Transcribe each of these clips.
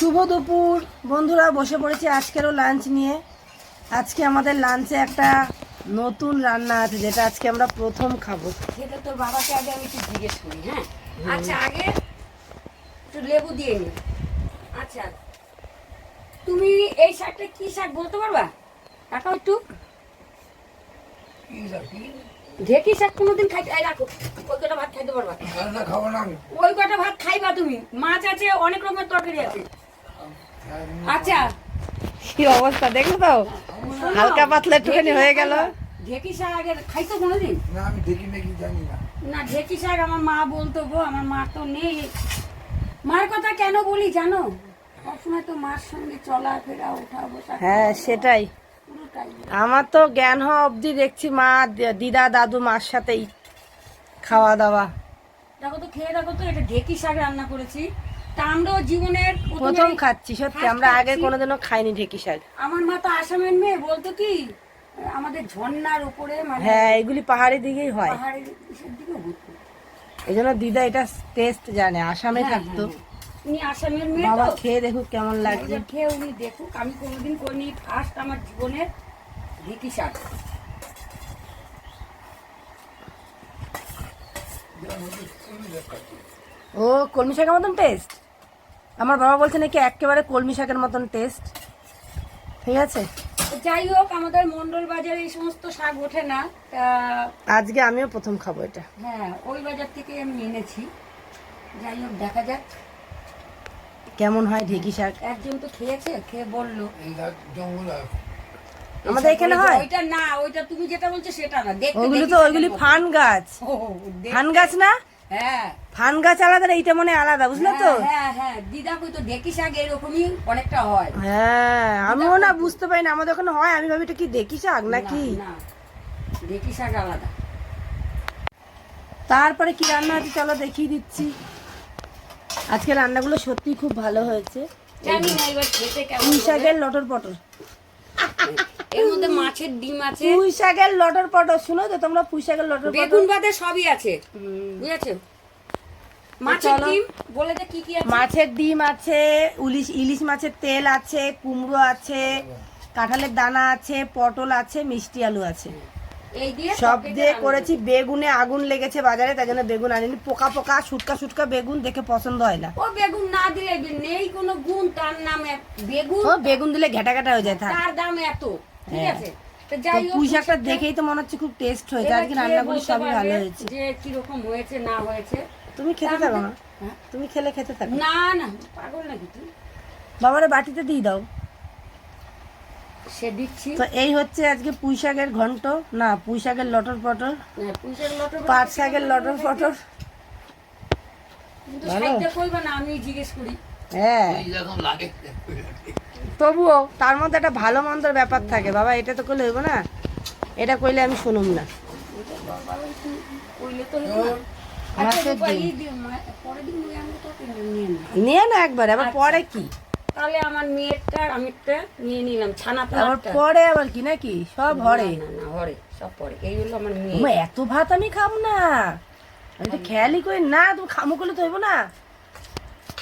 শুভ দুপুর। বন্ধুরা বসে পড়েছি আজকেরও লাঞ্চ নিয়ে। আজকে আমাদের লাঞ্চে একটা নতুন রান্না আছে যেটা আজকে আমরা প্রথম খাব। সেটা তোর বাবাকে আগে আমি একটু জিজ্ঞেস করি হ্যাঁ? আচ্ছা আগে একটু লেবু দিয়ে নি। আচ্ছা তুমি এই শাকটা কি শাক বলতে পারবা? কাকা একটু। ঢেকি শাক কোনোদিন খাইতে এই রাখো। ওই কটা ভাত খাইতে পারবা। রান্না খাব না ওই কটা ভাত খাইবা তুমি। মাছ আছে অনেক রকমের তরকারি আছে। আচ্ছা কি অবস্থা দেখল তো? হালকা পাতলা একটুখানি হয়ে গেল। ঢেকি শাক আগে খাইছো কোনোদিন? না আমি দেখি নাকি জানি না। না ঢেকি শাক আমার মা বলতো গো আমার মা তো নেই। মার কথা কেন বলি জানো? সবসময় তো মার সঙ্গে চলা ফেরা ওঠা বসা হ্যাঁ সেটাই। আমার তো জ্ঞান হওয়া অবধি দেখছি মা দিদা দাদু মার সাথেই খাওয়া দাওয়া। দেখো তো খেয়ে দেখো তো এটা ঢেকি শাক রান্না করেছি। তা আমরাও জীবনের প্রথম খাচ্ছি সত্যি আমরা আগে। কোনোদিনও খাইনি ঢেকি শাক। আমার মা তো আসামের মেয়ে বলতো কি আমাদের ঝর্ণার উপরে মানে হ্যাঁ এগুলি পাহাড়ি দিকেই হয়। পাহাড়ের দিকে এই জন্য দিদা এটা টেস্ট জানে আসামে হ্যাঁ, থাকতো। হ্যাঁ, হ্যাঁ। উনি আসামের মেয়ে বাবা খেয়ে দেখুক কেমন লাগছে। খেয়ে উনি দেখুক আমি কোনোদিন করিনি ফার্স্ট আমার জীবনের ঢেকি শাক। ও কলমি শাকের মতন টেস্ট আমার বাবা বলছে নাকি একেবারে কলমি শাকের মতন টেস্ট ঠিক আছে? তো যাই হোক আমাদের মন্ডল বাজারে এই সমস্ত শাক ওঠে না। তা আজকে আমিও প্রথম খাব এটা। হ্যাঁ ওই বাজার থেকে আমি এনেছি। যাই হোক দেখা যাক। কেমন হয় ঢেকি শাক? একজন তো খেয়েছে খেয়ে বলল। আমাদের এখানে হয়? ওইটা না ওইটা তুমি যেটা বলছো সেটা না দেখতে ওইগুলি তো ওইগুলি। ফান গাছ। ও, দেখ- ফান গাছ না? হ্যাঁ। ফান গাছ আলাদা এইটা মনে আলাদা বুঝলে তো? হ্যাঁ, হ্যাঁ। হ্যাঁ দিদা কই তো এরকমই অনেকটা হয়। হ্যাঁ আমিও না বুঝতে পারি না আমাদের ওখানে হয় আমি ভাবি এটা কি দেখি শাক নাকি? না, আলাদা। তারপরে কি রান্না আছে চলো দেখিয়ে দিচ্ছি। আজকে রান্নাগুলো সত্যি খুব ভালো হয়েছে। পুঁই শাকের লটর পটর এর মধ্যে মাছের ডিম আছে। পুঁই শাকের লটর পটর শুনো তো তোমরা পুঁই শাকের লটর বেগুন সবই আছে। বুঝেছ? মাছের ডিম বলে কি কি আছে? মাছের ডিম আছে ইলিশ ইলিশ মাছের তেল আছে কুমড়ো আছে কাঁঠালের দানা আছে পটল আছে মিষ্টি আলু আছে। সব দিয়ে করেছি বেগুনে আগুন লেগেছে বাজারে তাই জন্য বেগুন আনিনি। পোকা পোকা সুটকা সুটকা বেগুন দেখে পছন্দ হয় না। ও বেগুন না দিলে নেই কোনো গুণ তার নাম বেগুন। ও বেগুন দিলে ঘেটা ঘেটা হয়ে যায় তার দাম এত ঠিক হ্যাঁ। আছে? তো তো যাই হোক পুঁই শাকটা দেখেই তো মনে হচ্ছে খুব টেস্ট হয়েছে। আজকে রান্নাগুলি সবই ভালো হয়েছে। যে কীরকম হয়েছে না হয়েছে। তুমি খেতে থাকো না হ্যাঁ? তুমি খেলে খেতে থাকো। না না পাগল নাকি তুই? বাবারে বাটিতে দিয়ে দাও। সে দিচ্ছি। তো এই হচ্ছে আজকে পুঁই শাকের ঘন্ট। না পুঁই শাকের লটর পটর হ্যাঁ, পুঁই শাক লটর পাট শাকের লটর পটর আমি জিজ্ঞেস করি। হ্যাঁ। এই রকম লাগে। তবুও তার মধ্যে একটা ভালো মন্দর ব্যাপার থাকে। বাবা এটা তো করলে হইব না। এটা কইলে আমি শুনুম না। আচ্ছা নিয়ে না একবার আবার পরে কি? তাহলে আমার মেয়েরটা আর আমিরটা নিয়ে নিলাম ছানা পরে আবার কি নাকি সব হরে না, না, হরে, সব পরে। এই হলো আমার মেয়ে। এত ভাত আমি খাব না আমি তো খেয়ালই করি না তুমি খামো করলে তো হইব না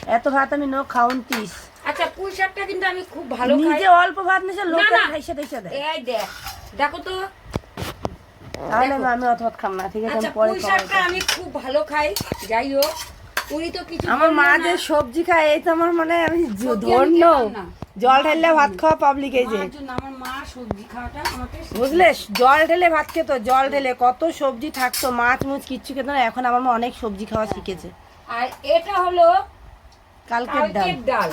এত ভাত আমি নো খাউন্তিস আচ্ছা, পুঁই শাকটা কিন্তু আমি খুব ভালো খাই। নিজে অল্প ভাত নিছে লোক। খাইছে খাইছে দেয় এই দেখ, দেখো তো, তাহলে আমি- আমি অত ভাত খাম না ঠিক আছে আচ্ছা, আমি পরে পুঁই শাকটা আমি খুব ভালো খাই। যাই হোক, উনি তো কিছু আমার মা যে সবজি খায় এই তো আমার মানে আমি ধন্য। জল ঢেললে ভাত খাওয়া পাবলিক এই যে। আমার মা সবজি খাওয়াটা আমাকে বুঝলে? জল ঢেলে ভাত খেতো জল ঢেলে। কত সবজি থাকতো মাছ মুছ কিচ্ছু খেতো না এখন আমার মা অনেক সবজি খাওয়া শিখেছে। আর এটা হলো কালকের ডাল। ডাল।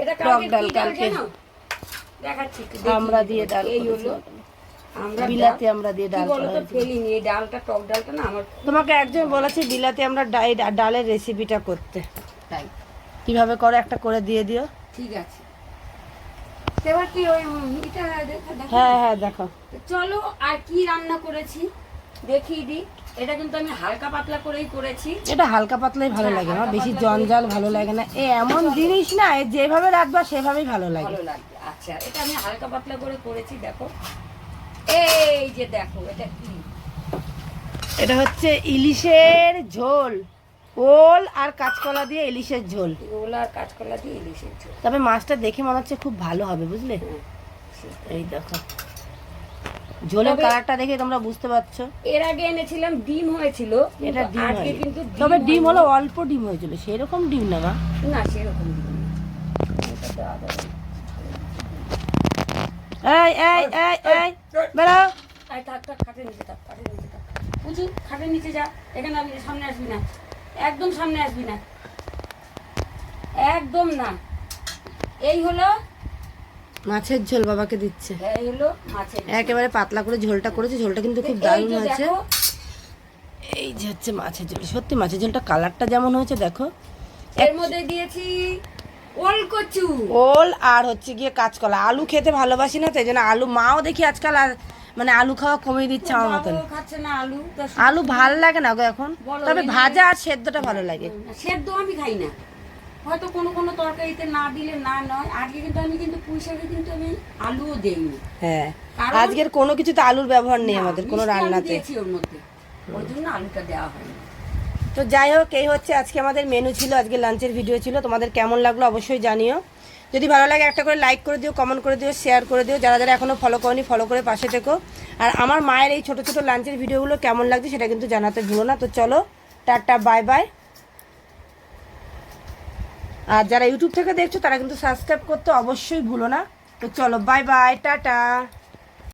এটা কালকের ডাল, কি ডাল কালকের। জানো? দেখাচ্ছি আমরা দিয়ে ডাল এই হলো বিলাতি আমরা দিয়ে ডাল বলো করা তো হয়েছে। ফেলিনি এই ডালটা টক ডালটা না আমার তোমাকে একজন বলেছে বিলাতে আমরা ডালের রেসিপিটা করতে। তাই। কীভাবে করো? একটা করে দিয়ে দিও। ঠিক আছে। এবার কি ওই এটা দেখো দেখো। হ্যাঁ হ্যাঁ দেখো। চলো আর কি রান্না করেছি? দেখিয়ে দিই। এটা কিন্তু আমি হালকা পাতলা করেই করেছি। এটা হালকা পাতলাই ভালো লাগে আমার বেশি জঞ্জাল ভালো লাগে না। এ এমন জিনিস না যেভাবে রাখবা সেভাবেই ভালো লাগে। ভালো আচ্ছা এটা আমি হালকা পাতলা করে করেছি দেখো। এই যে দেখো এটা কি? এটা হচ্ছে ইলিশের ঝোল। ওল আর কাঁচকলা দিয়ে ইলিশের ঝোল। ওগুলো আর কাঁচকলা দিয়ে ইলিশের ঝোল। তবে মাছটা দেখে মনে হচ্ছে খুব ভালো হবে বুঝলে? এই দেখো। ঝোলের কালারটা দেখে তোমরা বুঝতে পারছ। এর আগে এনেছিলাম ডিম হয়েছিল এটা ডিম আজকে কিন্তু তবে ডিম। হলো অল্প ডিম হয়েছিল সেরকম ডিম না না সেরকম ডিম এই এই এই এই বেরো। আয় থাক থাক খাটের নিচে থাক খাটের নিচে থাক। বুঝু? খাটের নিচে যা এখানে আমি সামনে আসবি না। একদম সামনে আসবি না। একদম না। এই হলো মাছের ঝোল বাবাকে দিচ্ছে। এই হলো মাছের একেবারে পাতলা করে ঝোলটা করেছে ঝোলটা কিন্তু খুব এই দারুণ হয়েছে। এই যে হচ্ছে মাছের ঝোল। সত্যি মাছের ঝোলটা কালারটা যেমন হয়েছে দেখো। এর মধ্যে দিয়েছি ওল কচু। ওল আর হচ্ছে গিয়ে কাঁচকলা। আলু খেতে ভালোবাসি না তাই জন্য আলু মাও দেখি আজকাল আর মানে আলু খাওয়া কমিয়ে দিচ্ছে আমার মতন। না আলু আলু ভালো লাগে না গো এখন। তবে ভাজা আর সেদ্ধটা ভালো লাগে। সেদ্ধ আমি খাই না। হয়তো কোনো কোনো তরকারিতে না দিলে না নয়। আজকে কিন্তু আমি কিন্তু পুঁই শাকে কিন্তু আমি আলুও দেইনি। হ্যাঁ আজকের কোনো কিছুতে আলুর ব্যবহার নেই আমাদের কোনো রান্নাতে। ওর মধ্যে। ওই জন্য আলুটা দেওয়া হয়নি। তো যাই হোক, এই হচ্ছে আজকে আমাদের মেনু ছিল, আজকে লাঞ্চের ভিডিও ছিল। তোমাদের কেমন লাগল অবশ্যই জানিও। যদি ভালো লাগে একটা করে লাইক করে দিও কমেন্ট করে দিও শেয়ার করে দিও। যারা যারা এখনও ফলো করনি ফলো করে পাশে থেকো। আর আমার মায়ের এই ছোটো ছোটো লাঞ্চের ভিডিওগুলো কেমন লাগছে সেটা কিন্তু জানাতে ভুলো না। তো চলো, টাটা বাই বাই আর যারা ইউটিউব থেকে দেখছ, তারা কিন্তু সাবস্ক্রাইব করতে অবশ্যই ভুলো না। তো চলো বাই বাই টাটা।